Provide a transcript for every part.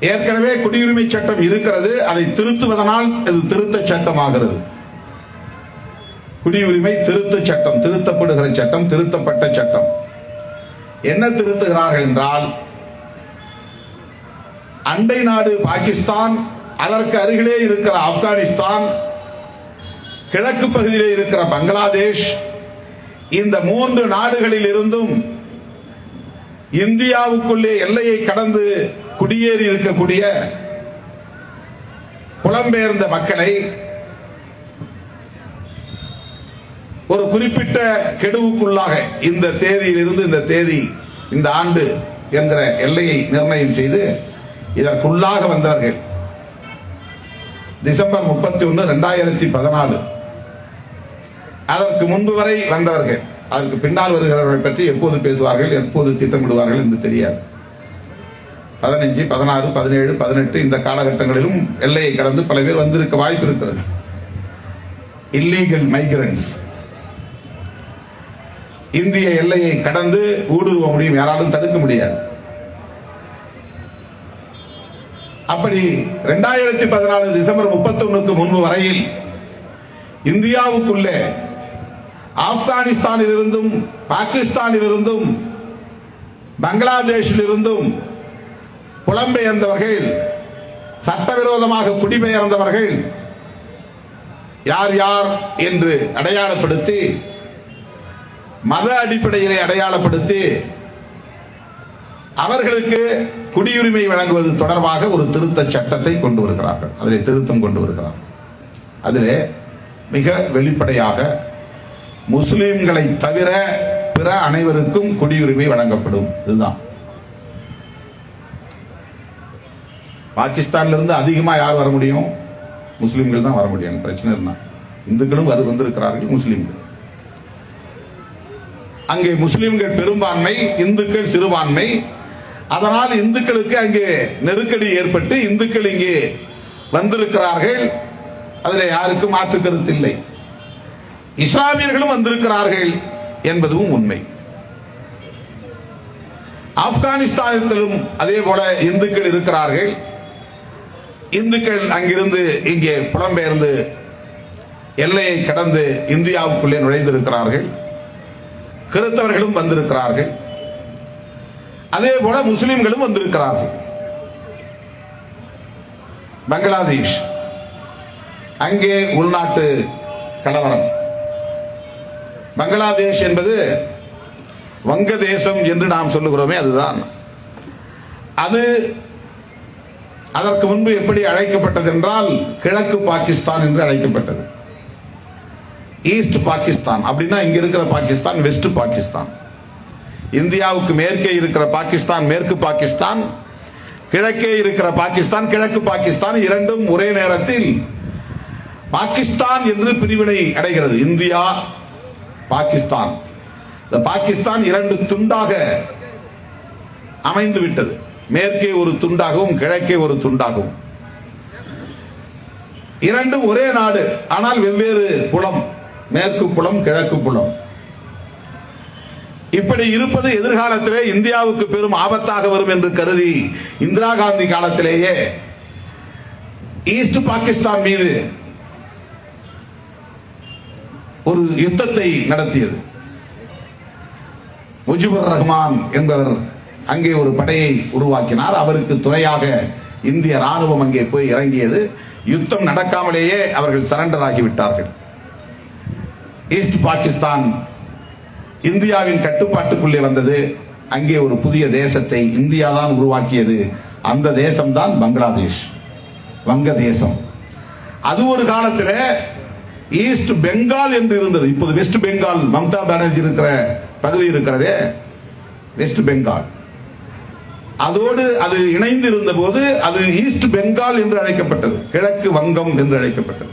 ஏற்கனவே குடியுரிமை சட்டம் இருக்கிறது அதை திருத்துவதனால் இது திருத்த சட்டமாகிறது. குடியுரிமை திருத்த சட்டம் திருத்தப்படுகிற சட்டம் திருத்தப்பட்ட சட்டம். என்ன திருத்துகிறார்கள் என்றால் அண்டை நாடு பாகிஸ்தான் அதற்கு அருகிலே இருக்கிற ஆப்கானிஸ்தான் கிழக்கு பகுதியிலே இருக்கிற பங்களாதேஷ் இந்த மூன்று நாடுகளில் இருந்தும் இந்தியாவுக்குள்ளே எல்லையை கடந்து குடியேறி இருக்கக்கூடிய புலம்பெயர்ந்த மக்களை ஒரு குறிப்பிட்ட கெடுவுக்குள்ளாக இந்த தேதியிலிருந்து இந்த தேதி இந்த ஆண்டு என்கிற எல்லையை நிர்ணயம் செய்து இதற்குள்ளாக வந்தவர்கள். டிசம்பர் முப்பத்தி ஒன்று ரெண்டாயிரத்தி பதினாலு. அதற்கு முன்பு வரை வந்தவர்கள். அதற்கு பின்னால் வருகிறவர்கள் பற்றி எப்போது பேசுவார்கள் எப்போது திட்டமிடுவார்கள் என்று தெரியாது. பதினஞ்சு பதினாறு பதினேழு பதினெட்டு இந்த காலகட்டங்களிலும் எல்லையை கடந்து பல பேர் வந்திருக்க வாய்ப்பு இருக்கிறது. இல்லீகல் மைக்ரன்ஸ் இந்திய எல்லையை கடந்து ஊடுருவ முடியும் யாராலும் தடுக்க முடியாது. அப்படி இரண்டாயிரத்தி பதினாலு டிசம்பர் முப்பத்தி ஒண்ணுக்கு முன்பு வரையில் இந்தியாவுக்குள்ளே ஆப்கானிஸ்தானில் இருந்தும் பாகிஸ்தானில் இருந்தும் பங்களாதேஷில் இருந்தும் புலம்பெயர்ந்தவர்கள் சட்டவிரோதமாக குடிபெயர்ந்தவர்கள் யார் யார் என்று அடையாளப்படுத்தி மத அடிப்படையிலே அடையாளப்படுத்தி அவர்களுக்கு குடியுரிமை வழங்குவது தொடர்பாக ஒரு திருத்த சட்டத்தை கொண்டு வருகிறார்கள். அதிலே திருத்தம் கொண்டு வருகிறார் அதிலே மிக வெளிப்படையாக முஸ்லிம்களை தவிர பிற அனைவருக்கும் குடியுரிமை வழங்கப்படும். இதுதான். பாகிஸ்தான்ல இருந்து அதிகமா யார் வர முடியும்? முஸ்லிம்கள் தான் வர முடியும். பிரச்சனை இருந்தா இந்துக்களும் வரு வந்திருக்கிறார்கள் முஸ்லிம்கள். அங்கே முஸ்லிம்கள் பெரும்பான்மை இந்துக்கள் சிறுபான்மை. அதனால் இந்துக்களுக்கு அங்கே நெருக்கடி ஏற்பட்டு இந்துக்கள் இங்கே வந்திருக்கிறார்கள். அதில் யாருக்கும் மாற்று கருத்து இல்லை. இஸ்லாமியர்களும் வந்திருக்கிறார்கள் என்பதும் உண்மை. ஆப்கானிஸ்தானத்திலும் அதே போல இந்துக்கள் இருக்கிறார்கள். இந்துக்கள் அங்கிருந்து இங்கே புலம்பெயர்ந்து எல்லையை கடந்து இந்தியாவுக்குள்ளே நுழைந்திருக்கிறார்கள். கிறிஸ்தவர்களும் வந்திருக்கிறார்கள். அதே போல முஸ்லிம்களும் வந்திருக்கிறார்கள். பங்களாதேஷ் அங்கே உள்நாட்டு கலவரம். பங்களாதேஷ் என்பது வங்கதேசம் என்று நாம் சொல்லுகிறோமே அதுதான். அது அதற்கு முன்பு எப்படி அழைக்கப்பட்டது என்றால் கிழக்கு பாகிஸ்தான் என்று அழைக்கப்பட்டது. ஈஸ்ட் பாகிஸ்தான். அப்படின்னா இங்க இருக்கிற பாகிஸ்தான் வெஸ்ட் பாகிஸ்தான். இந்தியாவுக்கு மேற்கே இருக்கிற பாகிஸ்தான் மேற்கு பாகிஸ்தான். கிழக்கே இருக்கிற பாகிஸ்தான் கிழக்கு பாகிஸ்தான். இரண்டும் ஒரே நேரத்தில் பாகிஸ்தான் என்று பிரிவினை அடைகிறது. இந்தியா பாகிஸ்தான். இந்த பாகிஸ்தான் இரண்டு துண்டாக அமைந்து விட்டது மேற்கே ஒரு துண்டாகவும் கிழக்கே ஒரு துண்டாகவும். இரண்டும் ஒரே நாடு ஆனால் வெவ்வேறு புலம் மேற்கு புலம் கிழக்கு புலம். இப்படி இருப்பது எதிர்காலத்திலே இந்தியாவுக்கு பெரும் ஆபத்தாக வரும் என்று கருதி இந்திரா காந்தி காலத்திலேயே ஈஸ்ட் பாகிஸ்தான் மீது ஒரு யுத்தத்தை நடத்தியது. முஜிபுர் ரஹ்மான் என்பவர் அங்கே ஒரு படையை உருவாக்கினார். அவருக்கு துணையாக இந்திய ராணுவம் அங்கே போய் இறங்கியது. யுத்தம் நடக்காமலேயே அவர்கள் சரண்டர் ஆகிவிட்டார்கள். ஈஸ்ட் பாகிஸ்தான் இந்தியாவின் கட்டுப்பாட்டுக்குள்ளே வந்தது. அங்கே ஒரு புதிய தேசத்தை இந்தியா தான் உருவாக்கியது. அந்த தேசம்தான் பங்களாதேஷ். வங்க தேசம். அது ஒரு காலத்தில் ஈஸ்ட் பெங்கால் என்று இருந்தது. இப்போது வெஸ்ட் பெங்கால் மம்தா பானர்ஜி இருக்கிற பகுதி இருக்கிறதே. வெஸ்ட் பெங்கால் அதோடு அது இணைந்து இருந்த போது அது ஈஸ்ட் பெங்கால் என்று அழைக்கப்பட்டது. கிழக்கு வங்கம் என்று அழைக்கப்பட்டது.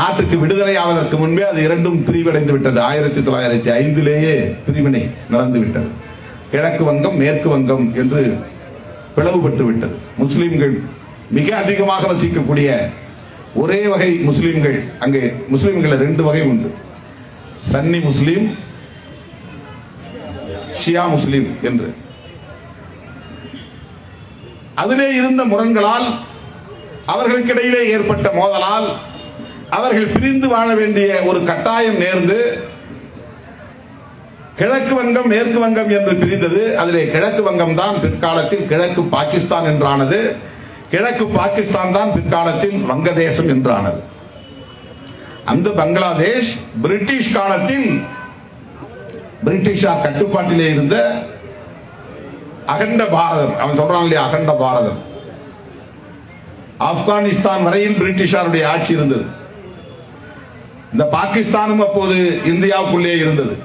நாட்டுக்கு விடுதலை ஆவதற்கு முன்பே அது இரண்டும் பிரிவடைந்து விட்டது. ஆயிரத்தி தொள்ளாயிரத்தி ஐந்திலேயே பிரிவினை நடந்து விட்டது. கிழக்கு வங்கம் மேற்கு வங்கம் என்று பிளவுபட்டு விட்டது. முஸ்லிம்கள் மிக அதிகமாக வசிக்கக்கூடிய ஒரே வகை முஸ்லிம்கள் அங்கே முஸ்லிம்கள் ரெண்டு வகை உண்டு. சன்னி முஸ்லிம் ஷியா முஸ்லிம் என்று. அதிலே இருந்த முரண்களால் அவர்களுக்கிடையிலே ஏற்பட்ட மோதலால் அவர்கள் பிரிந்து வாழ வேண்டிய ஒரு கட்டாயம் நேர்ந்து கிழக்கு வங்கம் மேற்கு வங்கம் என்று பிரிந்தது. அதிலே கிழக்கு வங்கம் தான் பிற்காலத்தில் கிழக்கு பாகிஸ்தான் என்றானது. கிழக்கு பாகிஸ்தான் தான் பிற்காலத்தில் வங்கதேசம் என்றானது. அந்த பங்களாதேஷ் பிரிட்டிஷ் காலத்தில் பிரிட்டிஷார் கட்டுப்பாட்டிலே இருந்த அகண்ட பாரதம். அவன் சொல்றான் இல்லையா அகண்ட பாரதம். ஆப்கானிஸ்தான் வரையில் பிரிட்டிஷாருடைய ஆட்சி இருந்தது. இந்த பாகிஸ்தானும் அப்போது இந்தியாவுக்குள்ளே இருந்தது.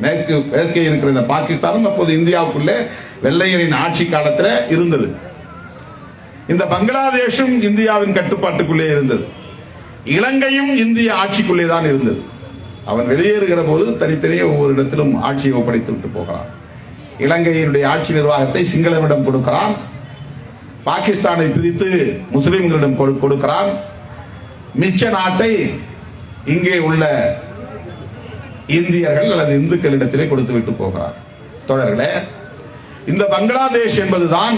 மேற்கு மேற்கே இருக்கிற இந்த பாகிஸ்தானும் அப்போது இந்தியாவுக்குள்ளே வெள்ளையரின் ஆட்சி காலத்தில் இருந்தது. இந்த பங்களாதேஷும் இந்தியாவின் கட்டுப்பாட்டுக்குள்ளே இருந்தது. இலங்கையும் இந்திய ஆட்சிக்குள்ளே தான் இருந்தது. அவன் வெளியேறுகிற போது தனித்தனியே ஒவ்வொரு இடத்திலும் ஆட்சியை ஒப்படைத்து விட்டு போகிறான். இலங்கையினுடைய ஆட்சி நிர்வாகத்தை சிங்களமிடம் கொடுக்கிறான். பாகிஸ்தானை பிரித்து முஸ்லிம்களிடம் கொடு- கொடுக்கிறான். மிச்ச நாட்டை இங்கே உள்ள இந்தியர்கள் அல்லது இந்துக்களிடத்திலே கொடுத்து விட்டு போகிறார். தொடர்களே இந்த பங்களாதேஷ் என்பதுதான்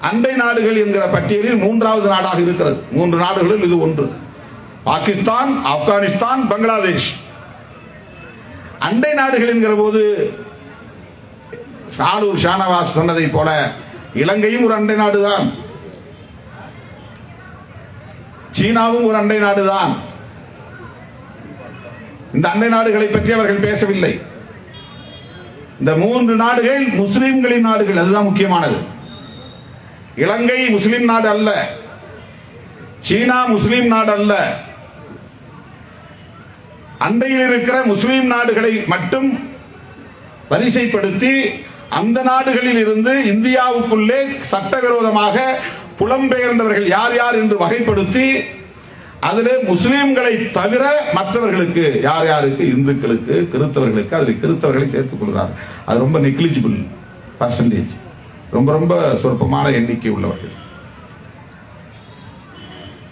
அண்டை நாடுகள் என்கிற பட்டியலில் மூன்றாவது நாடாக இருக்கிறது. மூன்று நாடுகளில் இது ஒன்று. பாகிஸ்தான் ஆப்கானிஸ்தான் பங்களாதேஷ். அண்டை நாடுகள் என்கிற போது சாலூர் ஷானவாஸ் சொன்னதை போல இலங்கையும் ஒரு அண்டை நாடுதான். சீனாவும் ஒரு அண்டை நாடுதான். இந்த அண்டை நாடுகளை பற்றி அவர்கள் பேசவில்லை. இந்த மூன்று நாடுகள் முஸ்லிம்களின் நாடுகள் அதுதான் முக்கியமானது. இலங்கை முஸ்லிம் நாடு அல்ல. சீனா முஸ்லிம் நாடு அல்ல. அண்டையில் இருக்கிற முஸ்லிம் நாடுகளை மட்டும் வரிசைப்படுத்தி அந்த நாடுகளில் இருந்து இந்தியாவுக்குள்ளே சட்டவிரோதமாக புலம்பெயர்ந்தவர்கள் யார் யார் என்று வகைப்படுத்தி அதிலே முஸ்லீம்களை தவிர மற்றவர்களுக்கு யார் யாருக்கு? இந்துக்களுக்கு கிறிஸ்தவர்களுக்கு அதில் கிறிஸ்தவர்களை சேர்த்துக் கொள்கிறார். அது ரொம்ப நெக்லிஜிபிள் பர்சன்டேஜ் ரொம்ப ரொம்ப சொற்பமான எண்ணிக்கை உள்ளவர்கள்.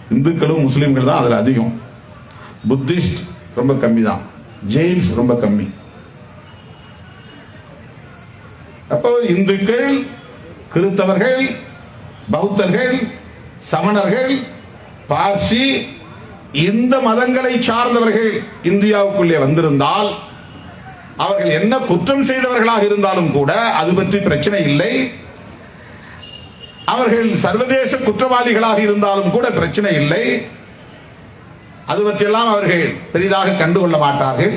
இந்துக்களும் முஸ்லீம்கள் தான் அதில் அதிகம். புத்திஸ்ட் ரொம்ப கம்மி தான் ஜெயின்ஸ் ரொம்ப கம்மி. அப்போ இந்துக்கள் கிறிஸ்தவர்கள் பௌத்தர்கள் சமணர்கள் பார்சி இந்த மதங்களை சார்ந்தவர்கள் இந்தியாவுக்குள்ளே வந்திருந்தால் அவர்கள் என்ன குற்றம் செய்தவர்களாக இருந்தாலும் கூட அது பற்றி பிரச்சனை இல்லை. அவர்கள் சர்வதேச குற்றவாளிகளாக இருந்தாலும் கூட பிரச்சனை இல்லை. அது பற்றியெல்லாம் அவர்கள் பெரிதாக கண்டுகொள்ள மாட்டார்கள்.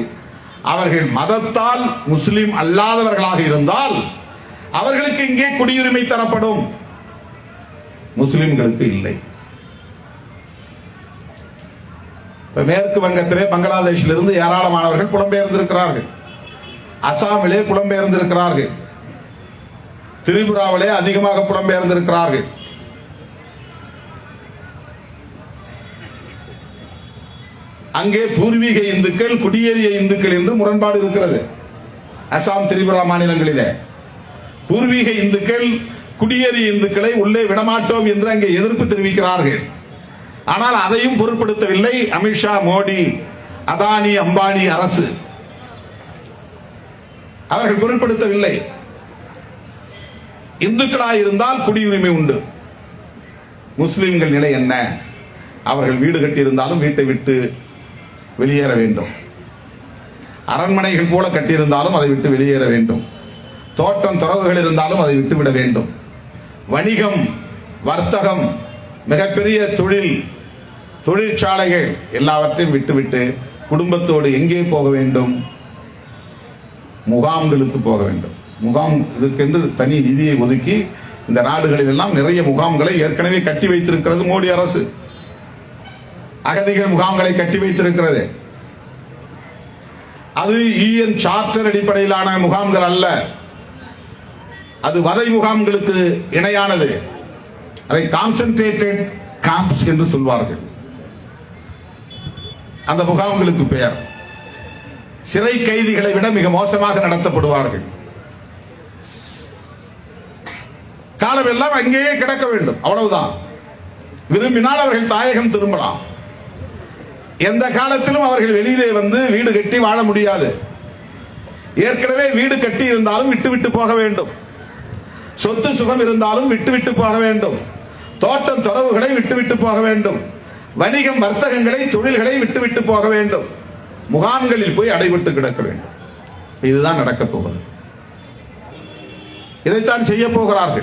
அவர்கள் மதத்தால் முஸ்லிம் அல்லாதவர்களாக இருந்தால் அவர்களுக்கு இங்கே குடியுரிமை தரப்படும். முஸ்லிம்களுக்கு இல்லை. மேற்கு வங்கத்திலே பங்களாதேஷில் இருந்து ஏராளமானவர்கள் புலம்பெயர்ந்திருக்கிறார்கள். அசாமிலே புலம்பெயர்ந்திருக்கிறார்கள். திரிபுராவிலே அதிகமாக புலம்பெயர்ந்திருக்கிறார்கள். அங்கே பூர்வீக இந்துக்கள் குடியேறிய இந்துக்கள் என்று முரண்பாடு இருக்கிறது. அசாம் திரிபுரா மாநிலங்களிலே. பூர்வீக இந்துக்கள் குடியேறிய இந்துக்களை உள்ளே விடமாட்டோம் என்று அங்கே எதிர்ப்பு தெரிவிக்கிறார்கள். ஆனால் அதையும் பொருட்படுத்தவில்லை அமித்ஷா மோடி அதானி அம்பானி அரசு. அவர்கள் பொருட்படுத்தவில்லை. இந்துக்களாக இருந்தால் குடியுரிமை உண்டு. முஸ்லிம்கள் நிலை என்ன? அவர்கள் வீடு கட்டியிருந்தாலும் வீட்டை விட்டு வெளியேற வேண்டும். அரண்மனைகள் போல கட்டியிருந்தாலும் அதை விட்டு வெளியேற வேண்டும். தோட்டம் துறவுகள் இருந்தாலும் அதை விட்டுவிட வேண்டும். வணிகம் வர்த்தகம் மிகப்பெரிய தொழில் தொழிற்சாலைகள் எல்லாவற்றையும் விட்டுவிட்டு குடும்பத்தோடு எங்கே போக வேண்டும்? முகாம்களுக்கு போக வேண்டும். முகாம் இதற்கென்று தனி நிதியை ஒதுக்கி இந்த நாடுகளில் எல்லாம் நிறைய முகாம்களை ஏற்கனவே கட்டி வைத்திருக்கிறது மோடி அரசு. அகதிகள் முகாம்களை கட்டி வைத்திருக்கிறது. அது யூஎன் சார்ட்டர் அடிப்படையிலான முகாம்கள் அல்ல. அது வதை முகாம்களுக்கு இணையானது. அதை கான்சென்ட்ரேட்டட் கேம்ப்ஸ் என்று சொல்வார்கள். அந்த முகாம்களுக்கு பெயர். சிறை கைதிகளை விட மிக மோசமாக நடத்தப்படுவார்கள். காலம் எல்லாம் அங்கேயே கிடக்க வேண்டும். அவ்வளவுதான். விரும்பினால் அவர்கள் தாயகம் திரும்பலாம். எந்த காலத்திலும் அவர்கள் வெளியிலே வந்து வீடு கட்டி வாழ முடியாது. ஏற்கனவே வீடு கட்டி இருந்தாலும் விட்டு விட்டு போக வேண்டும். சொத்து சுகம் இருந்தாலும் விட்டு போக வேண்டும். தோட்டம் தொடர்புகளை விட்டு போக வேண்டும். வணிகம் வர்த்தகங்களை தொழில்களை விட்டு போக வேண்டும். முகாம்களில் போய் அடைபட்டு கிடக்க வேண்டும். இதுதான் நடக்கப் போகிறது. இதைத்தான் செய்ய போகிறார்கள்.